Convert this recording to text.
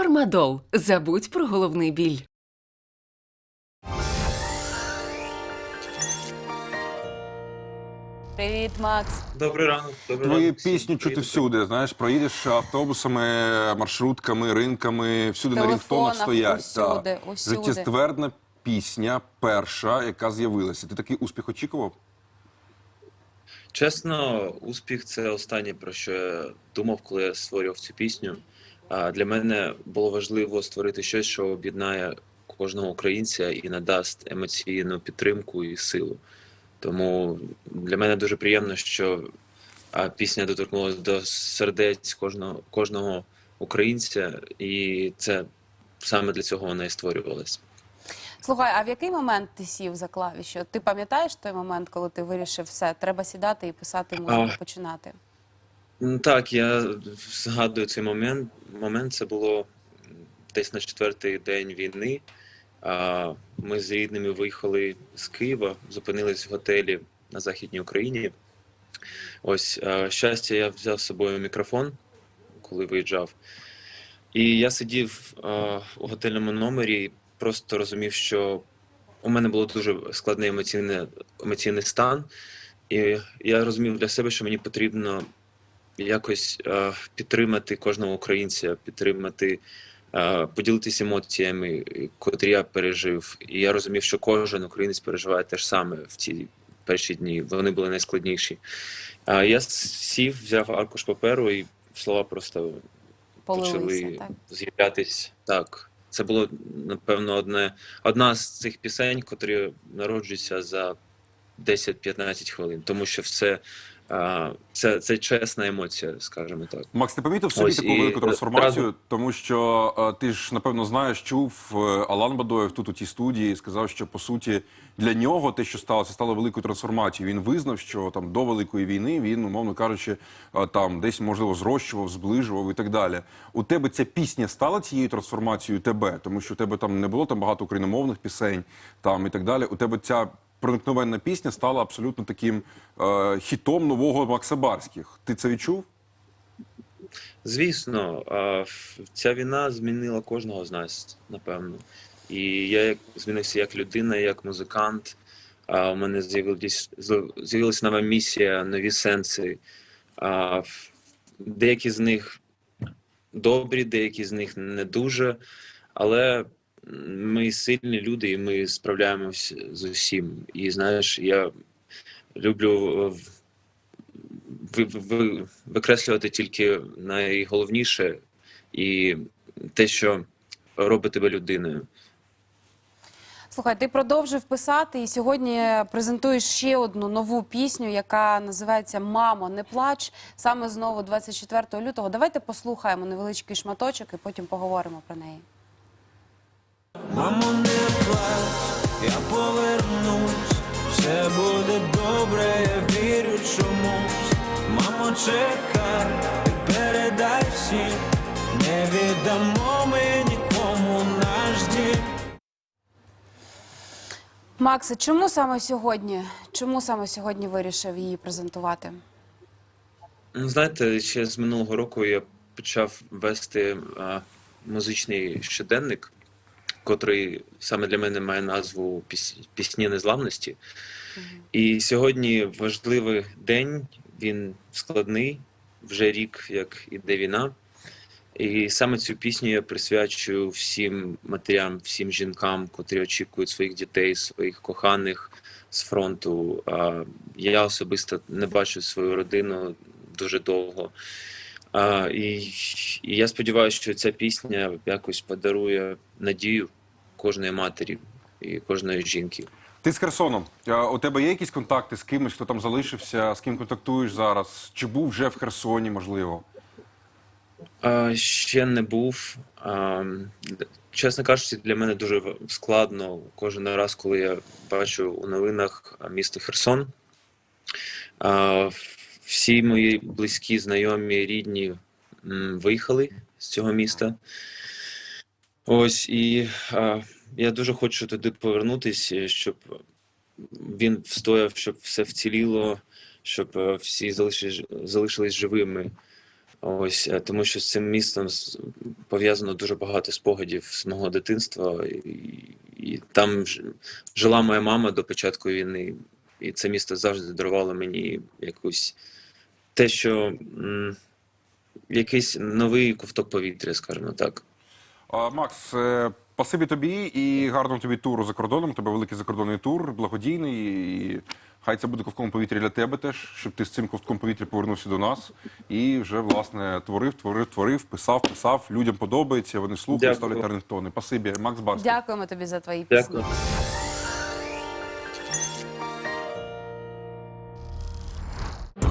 Фармадол. Забудь про головний біль. Привіт, Макс. Добрий ранок. Добрий Твою ранок всім. пісню чути Привіт. всюди. Знаєш, проїдеш автобусами, маршрутками, ринками, всюди на Телефонах, рінгтонах стоять. усюди, усюди. Життєствердна пісня, перша, яка з'явилася. Ти такий успіх очікував? Чесно, успіх це останнє про що я думав, коли я створював цю пісню. Для мене було важливо створити щось, що об'єднає кожного українця і надасть емоційну підтримку і силу. Тому для мене дуже приємно, що пісня доторкнулася до сердець кожного, кожного українця, і це саме для цього вона і створювалась. Слухай, а в який момент ти сів за клавіші? Ти пам'ятаєш той момент, коли ти вирішив все, треба сідати і писати музику, А. починати? Ну, Так, я згадую цей момент. Момент це було десь на четвертий день війни. Ми з рідними виїхали з Києва, зупинились в готелі на Західній Україні. Ось щастя, я взяв з собою мікрофон, коли виїжджав. І я сидів у готельному номері і просто розумів, що у мене було дуже складний емоційний, емоційний стан. І я розумів для себе, що мені потрібно якось е, підтримати кожного українця, підтримати, е, поділитися емоціями, котрі я пережив. І я розумів, що кожен українець переживає те ж саме в ці перші дні. Вони були найскладніші. А я сів, взяв аркуш паперу, і слова просто Полилися, почали так? з'являтись. Так, це було напевно одне одна з цих пісень, котрі народжуються за 10-15 хвилин, тому що все це, це чесна емоція, скажімо так. Макс, ти помітив собі Ось, таку і велику трансформацію, тому що е, ти ж напевно знаєш, чув е, Алан Бадоєв тут у тій студії сказав, що по суті для нього те, що сталося, стало великою трансформацією. Він визнав, що там до великої війни він, умовно кажучи, е, там десь можливо зрощував, зближував і так далі. У тебе ця пісня стала цією трансформацією тебе, тому що у тебе там не було там багато україномовних пісень, там і так далі. У тебе ця проникновенна пісня стала абсолютно таким е, хітом нового Макса Барських. Ти це відчув? Звісно, ця війна змінила кожного з нас, напевно. І я як змінився як людина, як музикант. У мене з'явилася нова місія, нові сенси. Деякі з них добрі, деякі з них не дуже. Але ми сильні люди, і ми справляємось з усім. І знаєш, я люблю ви, ви, викреслювати тільки найголовніше і те, що робить тебе людиною. Слухай, ти продовжив писати і сьогодні презентуєш ще одну нову пісню, яка називається Мамо, не плач. Саме знову 24 лютого. Давайте послухаємо невеличкий шматочок і потім поговоримо про неї. Мамо, не плач, я повернусь, все буде добре, я вірю чомусь. Мамо, чекай, і передай всім, не віддамо ми нікому наш дім. Максе, чому саме сьогодні? Чому саме сьогодні вирішив її презентувати? Ну, знаєте, ще з минулого року я почав вести а, музичний щоденник, котрий саме для мене має назву «Піс- Пісні незламності. І сьогодні важливий день, він складний, вже рік, як іде війна. І саме цю пісню я присвячую всім матерям, всім жінкам, котрі очікують своїх дітей, своїх коханих з фронту. Я особисто не бачу свою родину дуже довго. А, і, і я сподіваюся, що ця пісня якось подарує надію кожної матері і кожної жінки. Ти з Херсоном. У тебе є якісь контакти з кимось, хто там залишився, з ким контактуєш зараз? Чи був вже в Херсоні, можливо? А, ще не був. А, чесно кажучи, для мене дуже складно кожен раз, коли я бачу у новинах місто Херсон. А, всі мої близькі, знайомі, рідні виїхали з цього міста. Ось і а, я дуже хочу туди повернутися, щоб він встояв, щоб все вціліло, щоб е, всі залишились, залишились живими. Ось е, тому, що з цим містом пов'язано дуже багато спогадів з мого дитинства, і, і там жила моя мама до початку війни, і це місто завжди дарувало мені якусь те, що м, якийсь новий ковток повітря, скажімо так. А, Макс, е, спасибі тобі і гарного тобі туру за кордоном. У Тебе великий закордонний тур, благодійний. І хай це буде ковтком повітря для тебе теж, щоб ти з цим ковтком повітря повернувся до нас. І вже, власне, творив, творив, творив, писав, писав. Людям подобається, вони слухають, Дякую. ставлять на. Спасибі, Макс Барський. Дякуємо тобі за твої пісні. Дякую.